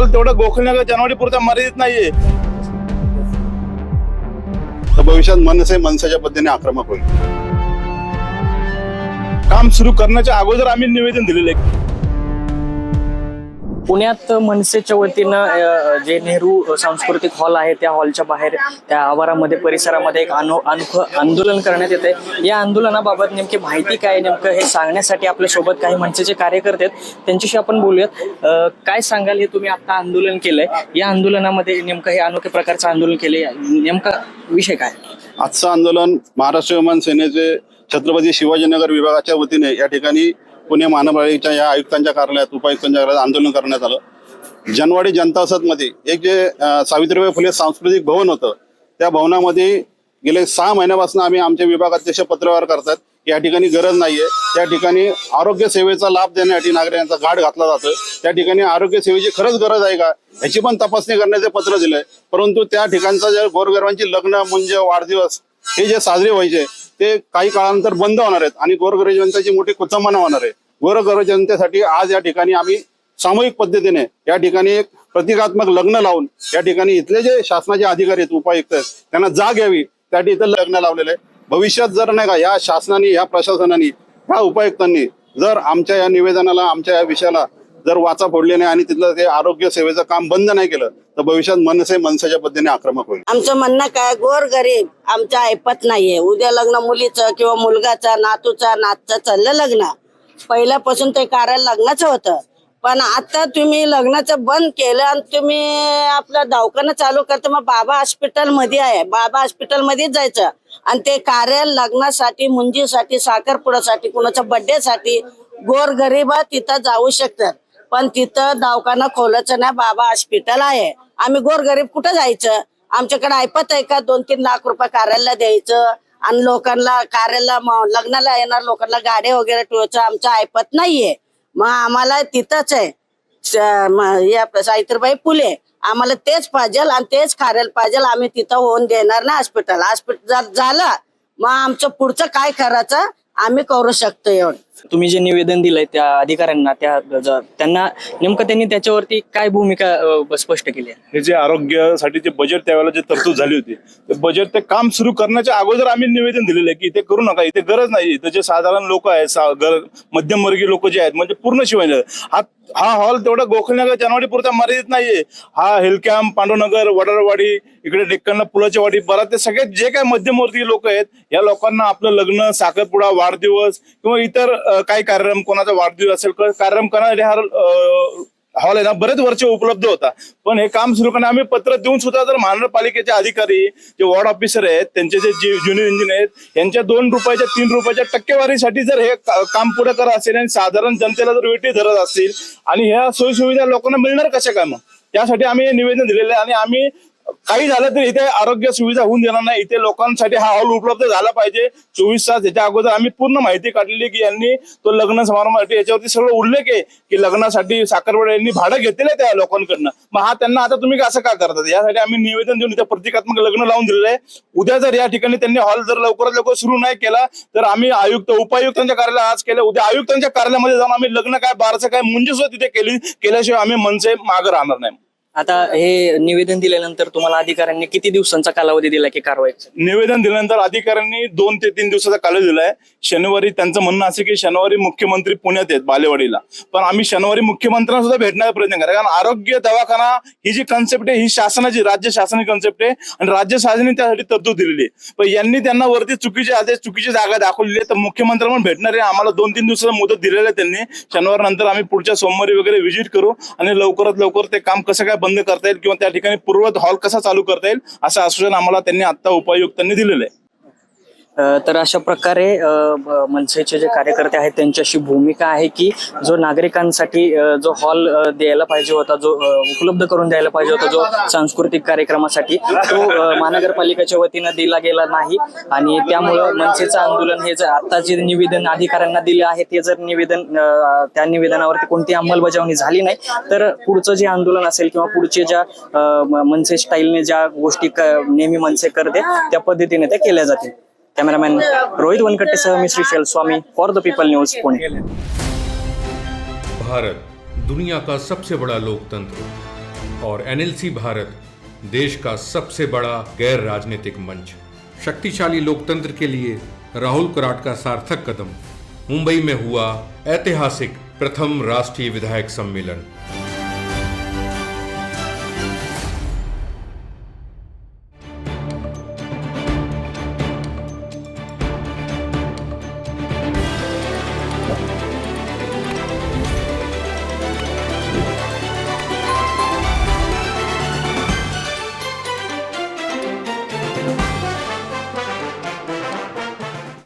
Hall तेवढं गोखलेनगर जनवाडी पुरता मर्यादित नाहीये. तर भविष्यात मनसे मनसेच्या पद्धतीने आक्रमक होईल. काम सुरू करण्याच्या अगोदर आम्ही निवेदन दिलेलं आहे. पुण्यात मनसेच्या वतीनं जे नेहरू सांस्कृतिक हॉल आहे त्या हॉलच्या बाहेर त्या आवारामध्ये परिसरामध्ये एक अनो अनोखं आंदोलन करण्यात येते या आंदोलनाबाबत नेमकी माहिती काय नेमकं हे सांगण्यासाठी आपल्यासोबत काही मनसेचे कार्यकर्ते आहेत. त्यांच्याशी आपण बोलूयात. काय सांगाल हे तुम्ही आता आंदोलन केलंय? या आंदोलनामध्ये नेमकं हे अनोख्या प्रकारचं आंदोलन केले नेमका विषय काय? आजचं आंदोलन महाराष्ट्र विमान सेनेचे छत्रपती शिवाजीनगर विभागाच्या वतीने या ठिकाणी पुणे महानगरपालिकेच्या या आयुक्तांच्या कार्यालयात उपायुक्तांच्या कार्यालयात आंदोलन करण्यात आलं. जनवाडी जनता वसाहतमध्ये एक जे सावित्रीबाई फुले सांस्कृतिक भवन होतं त्या भवनामध्ये गेले सहा महिन्यापासून आम्ही आमच्या विभागाध्यक्ष पत्रव्यवहार करतात. या ठिकाणी गरज नाहीये. त्या ठिकाणी आरोग्य सेवेचा लाभ देण्यासाठी नागरिकांचा गाठ घातला जातो त्या ठिकाणी आरोग्य सेवेची खरंच गरज आहे का? ह्याची पण तपासणी करण्याचे पत्र दिलंय. परंतु त्या ठिकाणचा जे गोरगरिबांची लग्न म्हणजे वाढदिवस हे जे साजरे व्हायचे ते काही काळानंतर बंद होणार आहेत आणि गोरगरीब मोठी कुचंबना होणार आहे. गोरगर जनतेसाठी आज या ठिकाणी आम्ही सामूहिक पद्धतीने या ठिकाणी एक प्रतिकात्मक लग्न लावून या ठिकाणी इथले जे शासनाचे अधिकारी आहेत उपायुक्त आहेत त्यांना जाग घ्यावी त्यासाठी इथं लग्न लावलेलं आहे. भविष्यात जर नाही का या शासनाने या प्रशासनाने या उपायुक्तांनी जर आमच्या या निवेदनाला आमच्या या विषयाला जर वाचा फोडली नाही आणि तिथलं ते आरोग्य सेवेचं काम बंद नाही केलं तर भविष्यात मनसे मनसेच्या पद्धतीने आक्रमक होईल. आमचं म्हणणं काय? गोर गरीब आमच्या ऐपत नाहीये. उद्या लग्न मुलीचं किंवा मुलगाचा नातूचा नातचं चाललं लग्न. पहिल्यापासून ते कार्य लग्नाचं होतं. पण आता तुम्ही लग्नाचं बंद केलं आणि तुम्ही आपला दवाखाना चालू करता मग बाबा हॉस्पिटलमध्ये आहे. बाबा हॉस्पिटल मध्येच जायचं. आणि ते कार्य लग्नासाठी मुंजीसाठी साखरपुड्यासाठी कुणाच्या बर्थडे साठी गोर गरीब तिथं जाऊ शकतात. पण तिथं दवाखाना खोलायचं नाही. बाबा हॉस्पिटल आहे. आम्ही गोरगरीब कुठं जायचं? आमच्याकडे ऐपत आहे का? दोन तीन लाख रुपये कार्याला द्यायचं. आणि लोकांना कार्याला लग्नाला येणार लोकांना गाड्या वगैरे ठेवायचं आमचं ऐपत नाहीये. मग आम्हाला तिथंच आहे. सावित्रीबाई फुले. आम्हाला तेच पाहिजे आणि तेच कार्याला पाहिजे आम्ही तिथं होऊन देणार ना हॉस्पिटल हॉस्पिटल जर झालं मग आमचं पुढचं काय करायचं आम्ही करू शकतो एवढं. तुम्ही जे निवेदन दिलंय त्या अधिकाऱ्यांना त्या त्यांना नेमकं त्यांनी त्याच्यावरती काय भूमिका अ, स्पष्ट केली? आहे हे जे आरोग्यासाठी जे बजेट त्यावेळेला जे तरतूद झाली होती ते बजेट ते काम सुरू करण्याच्या अगोदर आम्ही निवेदन दिलेलं आहे की इथे करू नका इथे गरज नाही. इथे जे साधारण लोक आहेत सा- गर- मध्यमवर्गीय लोक जे आहेत म्हणजे पूर्ण शिवाय हा हा हॉल तेवढा गोखलनगर जानवाडी पुरता मर्यादित नाहीये. हा हेलकॅम्प पांडवनगर वडारवाडी इकडे डेक्कनला पुलाच्या वाडी बराच ते सगळे जे काय मध्यमवर्गीय लोक आहेत या लोकांना आपलं लग्न साखरपुडा वाढदिवस किंवा इतर काही कार्यक्रम कोणाचा वाढदिवस असेल कार्यक्रम करणारे हा हॉल आहे ना बरेच वर्ष उपलब्ध होता. पण हे काम सुरू करणे आम्ही पत्र देऊन सुद्धा जर महानगरपालिकेचे अधिकारी जे वॉर्ड ऑफिसर आहेत त्यांचे जे ज्युनियर इंजिनियर आहेत यांच्या दोन रुपयाच्या तीन रुपयाच्या टक्केवारीसाठी जर हे काम पुढे करत असेल आणि साधारण जनतेला जर वेटी धरत असतील आणि ह्या सोयीसुविधा लोकांना मिळणार कशा काय मग त्यासाठी आम्ही हे निवेदन दिलेलं आहे आणि आम्ही काही झालं तरी इथे आरोग्य सुविधा होऊन देणार नाही. इथे लोकांसाठी हा हॉल उपलब्ध झाला पाहिजे. चोवीस तास याच्या अगोदर आम्ही पूर्ण माहिती काढलेली की यांनी तो लग्न समारंभासाठी याच्यावरती सगळं उल्लेख आहे की लग्नासाठी साखरवाडा यांनी भाडं घेतलेलं त्या लोकांकडनं. मग हा त्यांना आता तुम्ही असं का करतात? यासाठी आम्ही निवेदन देऊन इथे प्रतिकात्मक लग्न लावून दिलेलं आहे. उद्या जर या ठिकाणी त्यांनी हॉल जर लवकरात लवकर सुरू नाही केला तर आम्ही आयुक्त उपायुक्तांच्या कार्यालयात आज केलं. उद्या आयुक्तांच्या कार्यालयामध्ये जाऊन आम्ही लग्न काय बारचं काय म्हणजे सुद्धा तिथे केली केल्याशिवाय आम्ही मनसे मागे राहणार नाही. आता हे निवेदन दिल्यानंतर तुम्हाला अधिकाऱ्यांनी किती दिवसांचा कालावधी दिला की कारवाई? निवेदन दिल्यानंतर अधिकाऱ्यांनी दोन ते तीन दिवसाचा कालावधी दिलाय. शनिवारी त्यांचं म्हणणं असं की शनिवारी मुख्यमंत्री पुण्यात आहेत बालेवाडीला. पण आम्ही शनिवारी मुख्यमंत्र्यांना सुद्धा भेटण्याचा प्रयत्न करा कारण आरोग्य दवाखाना ही जी कन्सेप्ट आहे ही शासनाची राज्य शासनाची कन्सेप्ट आहे आणि राज्य शासनाने त्यासाठी तरतूद दिलेली आहे. पण यांनी त्यांना वरती चुकीचे आदेश चुकीची जागा दाखवलेली आहे. तर मुख्यमंत्री पण भेटणार आहे. आम्हाला दोन तीन दिवसाचा मुदत दिलेलं आहे त्यांनी. शनिवार नंतर आम्ही पुढच्या सोमवारी वगैरे व्हिजिट करू आणि लवकरात लवकर ते काम कसं काय बंद करता येईल किंवा त्या ठिकाणी पूर्वत हॉल कसा चालू करता येईल असं आश्वासन आम्हाला त्यांनी आता उपायुक्तांनी दिलेलं आहे. तर अशा प्रकारे मनसेचे जे कार्यकर्ते आहेत त्यांच्याशी भूमिका आहे की जो नागरिकांसाठी जो हॉल द्यायला पाहिजे होता जो उपलब्ध करून द्यायला पाहिजे होता जो सांस्कृतिक कार्यक्रमासाठी तो महानगरपालिकेच्या वतीनं दिला गेला नाही. आणि त्यामुळं मनसेचं आंदोलन हे जर आता जे निवेदन अधिकाऱ्यांना दिले आहे ते जर निवेदन त्या निवेदनावरती कोणती अंमलबजावणी झाली नाही तर पुढचं जे आंदोलन असेल किंवा पुढचे ज्या मनसे स्टाईलने ज्या गोष्टी नेहमी मनसे करते त्या पद्धतीने त्या केल्या जातील. कॅमेरामॅन रोहित वनकट्टेसह मी Shrishail Swami for the people news Pune Bharat दुनिया का सबसे बड़ा लोकतंत्र और एनएलसी भारत देश का सबसे बड़ा गैर राजनीतिक मंच। शक्तिशाली लोकतंत्र के लिए राहुल कराट का सार्थक कदम। मुंबई में हुआ ऐतिहासिक प्रथम राष्ट्रीय विधायक सम्मेलन।